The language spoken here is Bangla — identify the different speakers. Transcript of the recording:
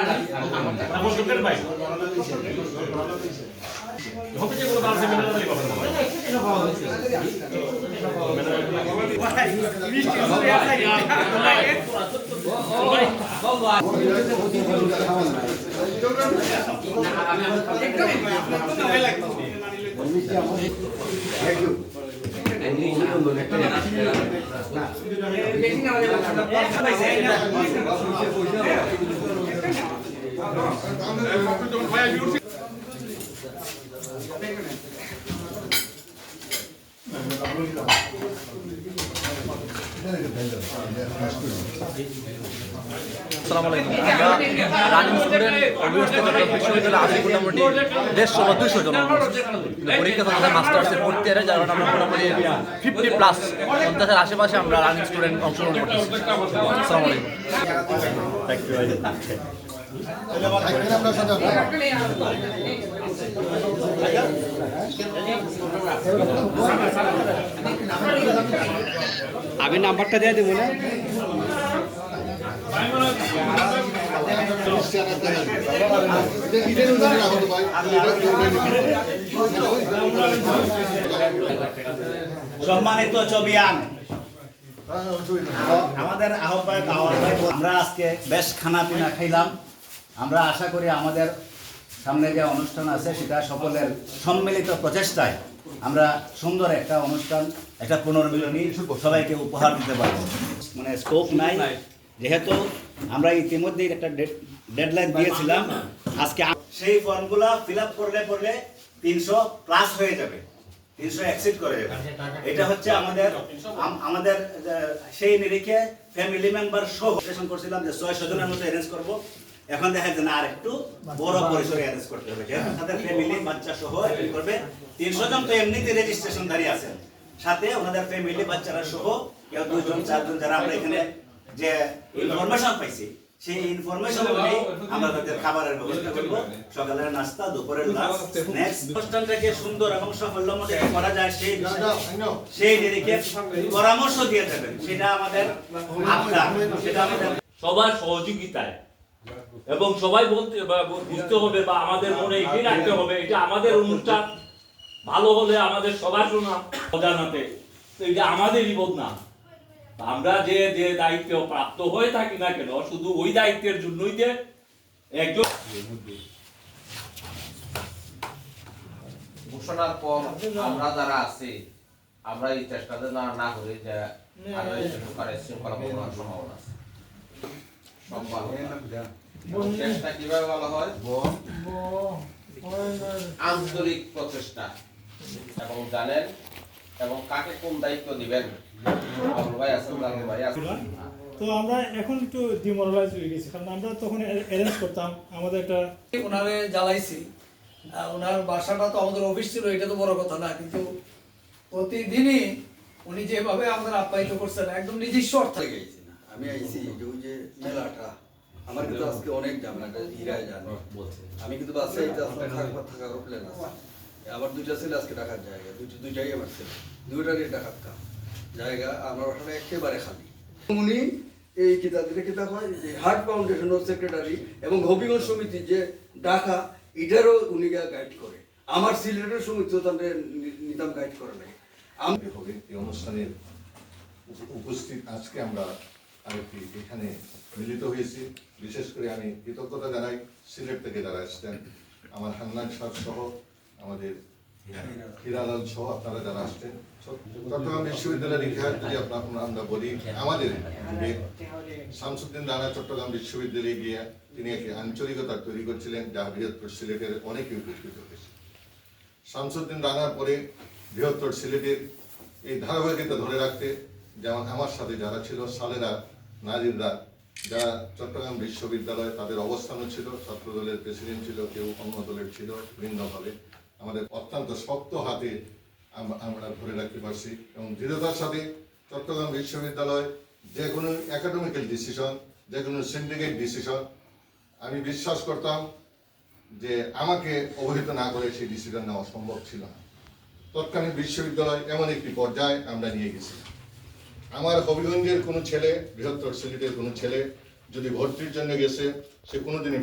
Speaker 1: কেন ভাই হবে যে কোনো বালসে মেনে দিলে কথা
Speaker 2: আসসালামু আলাইকুম আমরা রানিং স্টুডেন্ট অভিয়স্ত চট্টগ্রাম বিশ্ববিদ্যালয়ে আছি মোটামুটি দেড়শো বা দুশো জন পরীক্ষা তো আমাদের যার আমরা মোটামুটি ফিফটি প্লাস পঞ্চাশের আশেপাশে আমরা রানিং স্টুডেন্ট অংশগ্রহণ করতেছি। আসসালামু আলাইকুম।
Speaker 3: আমি নাম্বারটা দিয়ে দেবো না?
Speaker 4: সম্মানিত ছবিয়ান, আমাদের আহ্বায়ক আহ্বায়ক আমরা আজকে বেশ খানা পিনা খাইলাম। আমরা আশা করি আমাদের সামনে যে অনুষ্ঠান আছে সেটা সকলের সম্মিলিত প্রচেষ্টায় আমরা সুন্দর একটা অনুষ্ঠান একটা পুনর্মিলনী সবাইকে উপহার দিতে পারব। মানে স্কোপ নাই। যেহেতু আমরা ইতিমধ্যেই একটা ডেডলাইন দিয়েছিলাম আজকে সেই ফর্মগুলো ফিল আপ করলে পড়লে তিনশো প্লাস হয়ে যাবে। তিনশো অ্যাক্সিড করে যাবে এটা হচ্ছে আমাদের আমাদের সেই নিরিখে ফ্যামিলি মেম্বার সহ করছিলাম যে ছয়শো জনের মতো অ্যারেঞ্জ করব। এখন দেখা যাচ্ছে না আর একটু বড় পরিসরে অ্যারেঞ্জ করতে হবে। যেহেতু তাদের ফ্যামিলি বাচ্চা সহ attend করবে তিনশো জন তো এমনিতে রেজিস্ট্রেশন দাঁড়িয়ে আছেন সাথে ওনাদের ফ্যামিলি বাচ্চারা সহ কেউ দুজন চারজন যারা আমরা এখানে যে ইনফরমেশন পাইছি সেই ইনফরমেশন অনুযায়ী আমরা তাদের খাবারের ব্যবস্থা করব। সকালের নাস্তা দুপুরের লাঞ্চ স্ন্যাক্স অনুষ্ঠানটাকে সুন্দর এবং সাফল্যমণ্ডিত করা যায় সেই সেই নিরিখে পরামর্শ দিয়ে দেবেন। সেটা আমাদের আবদার সেটা আমাদের
Speaker 1: সবার সহযোগিতায় এবং সবাই বলতে বুঝতে হবে বা আমাদের মনে এটাই রাখতে হবে। এটা আমাদের অনুষ্ঠান। ভালো হলে আমাদের সবার শোনা অজানাতে। এটা আমাদেরই বোধ না আমরা যে যে দায়িত্ব প্রাপ্ত হয়ে থাকি না কেন, শুধু ওই দায়িত্বের জন্যই যে একজন
Speaker 5: ঘোষণার পর আমরা যারা আছি আমরা এই চেষ্টাতে না করি যে আরও শৃঙ্খলা সম্ভাবনা আছে। চেষ্টা কীভাবে বলা হয় আন্তরিক প্রচেষ্টা। এবং জানেন এবং কাকে কোন দায়িত্ব দিবেন? ভাই আছেন ভাই আছেন।
Speaker 6: তো আমরা এখন একটু ডিমোরালাইজ হয়ে গেছি কারণ আমরা তখন অ্যারেঞ্জ করতাম আমাদের একটা
Speaker 7: ওনারে জ্বালাইছি। ওনার বাসাটা তো আমাদের অফিস ছিল এটা তো বড় কথা না কিন্তু প্রতিদিনই উনি যেভাবে আমাদের আপ্যায়িত করছেন একদম নিজস্ব অর্থ।
Speaker 8: গেছি আমি আইছি যে ওই যে মেলাটা আমার কিন্তু আজকে অনেক ঝামেলাটা হিরায় জানে আমি কিন্তু বাসে এটা আসলে থাকবার থাকার প্ল্যান আছে? আমার দুইটা ছেলে আজকে ডাকার জায়গা দুইটা দুইটাই আমার ছেলে। দুইটারই ডাকাত কাম। জায়গা আমার ওখানে একেবারে খালি। উনি এই কিতাব দিলে কিতাব হয় যে হার্ট ফাউন্ডেশনের সেক্রেটারি এবং হবিগঞ্জ সমিতি যে ডাকা এটারও উনি গাইড করে। আমার সিলেটের সমিতিও তাদের নিতাম গাইড করে নাই। আমি
Speaker 9: হবে এই অনুষ্ঠানের উপস্থিত আজকে আমরা আরেকটি এখানে মিলিত হয়েছি? বিশেষ করে আমি কৃতজ্ঞতা জানাই সিলেট থেকে যারা আসছেন আমার হান্নান সাহ সহ আমাদের হিরালাল সহ আপনারা যারা আসছেন। চট্টগ্রাম বিশ্ববিদ্যালয়ের ইতিহাস যদি আপনার আমরা বলি, আমাদের শামসুদ্দিন রানা চট্টগ্রাম বিশ্ববিদ্যালয়ে গিয়ে তিনি একটি আঞ্চলিকতা তৈরি করছিলেন, যা বৃহত্তর সিলেটের অনেকে উপকৃত হয়েছে। শামসুদ্দিন রানার পরে বৃহত্তর সিলেটের এই ধারাবাহিকতা ধরে রাখতে যেমন আমার সাথে যারা ছিল, সালেরা নাজিররা, যারা চট্টগ্রাম বিশ্ববিদ্যালয়ে তাদের অবস্থানও ছিল ছাত্র দলের প্রেসিডেন্ট ছিল, কেউ অন্য দলের ছিল ভিন্নভাবে আমাদের অত্যন্ত শক্ত হাতে আমরা ধরে রাখতে পারছি। এবং দৃঢ়তার সাথে চট্টগ্রাম বিশ্ববিদ্যালয় যে কোনো একাডেমিক্যাল ডিসিশন যে কোনো সিন্ডিকেট ডিসিশন আমি বিশ্বাস করতাম যে আমাকে অবহিত না করে সেই ডিসিশন নেওয়া সম্ভব ছিল না। তৎকালীন বিশ্ববিদ্যালয় এমন একটি পর্যায়ে আমরা নিয়ে গেছি আমার হবিগঞ্জের কোনো ছেলে বৃহত্তর সিলেটের কোনো ছেলে যদি ভর্তির জন্য গেছে সে কোনোদিনই